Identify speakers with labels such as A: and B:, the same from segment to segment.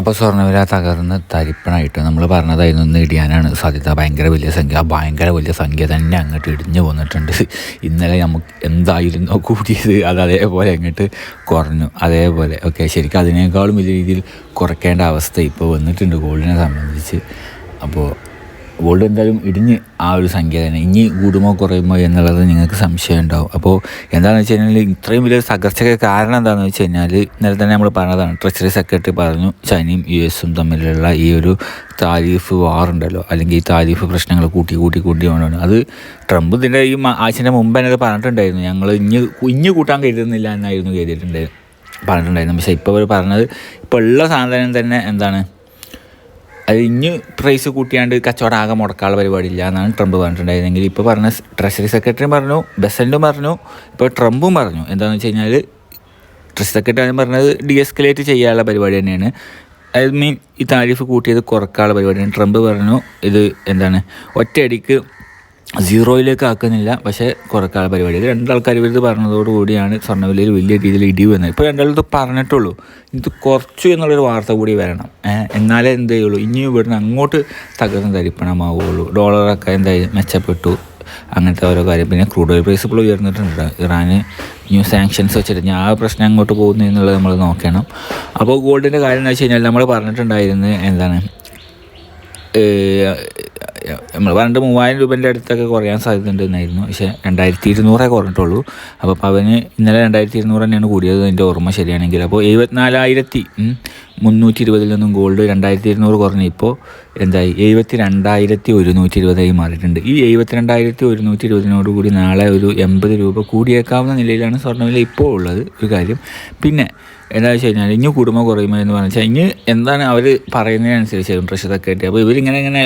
A: അപ്പോൾ സ്വർണവില തകർന്ന് തരിപ്പണായിട്ട് നമ്മൾ പറഞ്ഞതായിരുന്നു ഇന്ന് ഇടിയാനാണ്. സാധ്യത ഭയങ്കര വലിയ സംഖ്യ. ഭയങ്കര വലിയ സംഖ്യ തന്നെ അങ്ങോട്ട് ഇടിഞ്ഞു പോന്നിട്ടുണ്ട്. ഇന്നലെ നമുക്ക് എന്തായിരുന്നോ കൂടിയത് അത് അതേപോലെ അങ്ങോട്ട് കുറഞ്ഞു. അതേപോലെ. ഓക്കെ ശരിക്കും അതിനേക്കാളും വലിയ രീതിയിൽ കുറയ്ക്കേണ്ട അവസ്ഥ ഇപ്പോൾ വന്നിട്ടുണ്ട്. ഗോൾഡിനെ സംബന്ധിച്ച്. അപ്പോൾ ഗോൾഡ് എന്തായാലും ഇടിഞ്ഞ് ആ ഒരു സംഖ്യ തന്നെ. ഇനി കൂടുമോ കുറയുമോ എന്നുള്ളത് നിങ്ങൾക്ക് സംശയം ഉണ്ടാവും അപ്പോൾ എന്താണെന്ന് വെച്ച് കഴിഞ്ഞാൽ ഇത്രയും വലിയ തകർച്ചയ്ക്ക് കാരണം എന്താണെന്ന് വെച്ച് കഴിഞ്ഞാൽ ഇന്നലെ തന്നെ നമ്മൾ പറഞ്ഞതാണ്. ട്രഷറി സെക്രട്ടറി പറഞ്ഞു ചൈനയും യു എസും തമ്മിലുള്ള ഈ ഒരു താരിഫ് വാറുണ്ടല്ലോ അല്ലെങ്കിൽ ഈ താരിഫ് പ്രശ്നങ്ങൾ കൂട്ടി കൂട്ടി കൂട്ടി കൊണ്ടാണ് അത് ട്രംപ് ഇതിന്റെ ഈ ആഴ്ചന്റെ മുമ്പ് തന്നെ അത് പറഞ്ഞിട്ടുണ്ടായിരുന്നു. ഞങ്ങൾ ഇഞ്ഞ് ഇഞ്ഞ് കൂട്ടാൻ കരുതുന്നില്ല എന്നായിരുന്നു കരുതിയിട്ടുണ്ടായിരുന്നു പറഞ്ഞിട്ടുണ്ടായിരുന്നു പക്ഷേ ഇപ്പോൾ അവർ പറഞ്ഞത് ഇപ്പോൾ ഉള്ള സാധനം തന്നെ എന്താണ്? അത് ഇനി പ്രൈസ് കൂട്ടിയാണ്ട് കച്ചവടം ആകെ മുടക്കാനുള്ള പരിപാടിയില്ല എന്നാണ് ട്രംപ് പറഞ്ഞിട്ടുണ്ടായിരുന്നെങ്കിൽ. ഇപ്പോൾ പറഞ്ഞ ട്രഷറി സെക്രട്ടറിയും പറഞ്ഞു ബെസന്റും പറഞ്ഞു ഇപ്പോൾ ട്രംപും പറഞ്ഞു. എന്താണെന്ന് വെച്ച് കഴിഞ്ഞാൽ ട്രഷറി സെക്രട്ടറി പറഞ്ഞത് ഡി എസ്കലേറ്റ് ചെയ്യാനുള്ള പരിപാടി തന്നെയാണ്. ഐ മീൻ ഈ താരിഫ് കൂട്ടിയത് കുറക്കാനുള്ള പരിപാടിയാണ്. ട്രംപ് പറഞ്ഞു ഇത് എന്താണ് ഒറ്റയടിക്ക് സീറോയിലേക്ക് ആക്കുന്നില്ല. പക്ഷേ കുറക്കാനുള്ള പരിപാടി രണ്ടാൾക്കാർ പറഞ്ഞതോട് പറഞ്ഞതോടുകൂടിയാണ് സ്വർണവിലയിൽ വലിയ രീതിയിൽ ഇടിവ് വന്നത്. ഇപ്പോൾ രണ്ടാളത് പറഞ്ഞിട്ടുള്ളൂ. ഇത് കുറച്ചു എന്നുള്ളൊരു വാർത്ത കൂടി വരണം. എന്നാലേ എന്ത് ചെയ്യുള്ളൂ? ഇനി ഇവിടുന്ന് അങ്ങോട്ട് തകർന്ന് തരിപ്പണമാവുള്ളൂ ഡോളറൊക്കെ എന്തായാലും മെച്ചപ്പെട്ടു. അങ്ങനത്തെ ഓരോ കാര്യം. പിന്നെ ക്രൂഡ് ഓയിൽ പ്രൈസ് ഇപ്പോൾ ഉയർന്നിട്ടുണ്ട്. ഇറാന് ന്യൂ സാങ്ഷൻസ് വെച്ചിട്ട്. ആ പ്രശ്നം അങ്ങോട്ട് പോകുന്നു എന്നുള്ളത് നമ്മൾ നോക്കണം. അപ്പോൾ ഗോൾഡിന്റെ കാര്യം എന്ന് വെച്ച് കഴിഞ്ഞാൽ നമ്മൾ പറഞ്ഞിട്ടുണ്ടായിരുന്നു എന്താണ്? നമ്മൾ പറഞ്ഞിട്ട് മൂവായിരം രൂപേന്റെ അടുത്തൊക്കെ കുറയാൻ സാധ്യതയുണ്ടെന്നായിരുന്നു. പക്ഷേ രണ്ടായിരത്തി ഇരുന്നൂറേ കുറഞ്ഞിട്ടുള്ളൂ അപ്പോൾ അവന് ഇന്നലെ രണ്ടായിരത്തി ഇരുന്നൂറ് തന്നെയാണ് കൂടിയത്. എന്റെ ഓർമ്മ ശരിയാണെങ്കിൽ. അപ്പോൾ എഴുപത്തിനാലായിരത്തി മുന്നൂറ്റി ഇരുപതിൽ നിന്നും ഗോൾഡ് രണ്ടായിരത്തി ഇരുന്നൂറ് കുറഞ്ഞ് ഇപ്പോൾ എന്തായി? എഴുപത്തി രണ്ടായിരത്തി ഒരുന്നൂറ്റി ഇരുപതായി മാറിയിട്ടുണ്ട്. ഈ എഴുപത്തി രണ്ടായിരത്തി ഒരുന്നൂറ്റി ഇരുപതിനോട് കൂടി നാളെ ഒരു എൺപത് രൂപ കൂടിയേക്കാവുന്ന നിലയിലാണ് സ്വർണവില ഇപ്പോൾ ഉള്ളത്. ഒരു കാര്യം. പിന്നെ എന്താ വെച്ച് കഴിഞ്ഞാൽ ഇനി കുടുംബം കുറയുമോ എന്ന് പറഞ്ഞാൽ ഇനി എന്താണ് അവർ പറയുന്നതിനനുസരിച്ച് ട്രഷറി സെക്രട്ടറി അപ്പോൾ ഇവരിങ്ങനെ ഇങ്ങനെ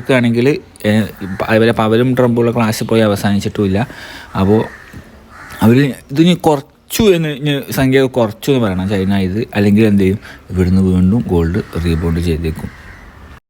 A: ആട്ടിക്കുത്തിർക്കുകയാണെങ്കിൽ അതുപോലെ പവലും ട്രംപുള്ള ക്ലാസ്സിൽ പോയി അവസാനിച്ചിട്ടുമില്ല. അപ്പോൾ അവർ ഇതിന് കുറച്ചു എന്ന് സംഖ്യ കുറച്ചു എന്ന് പറയണം. ചൈന ഇത് അല്ലെങ്കിൽ എന്ത് ചെയ്യും? ഇവിടുന്ന് വീണ്ടും ഗോൾഡ് റീബൗണ്ട് ചെയ്തേക്കും.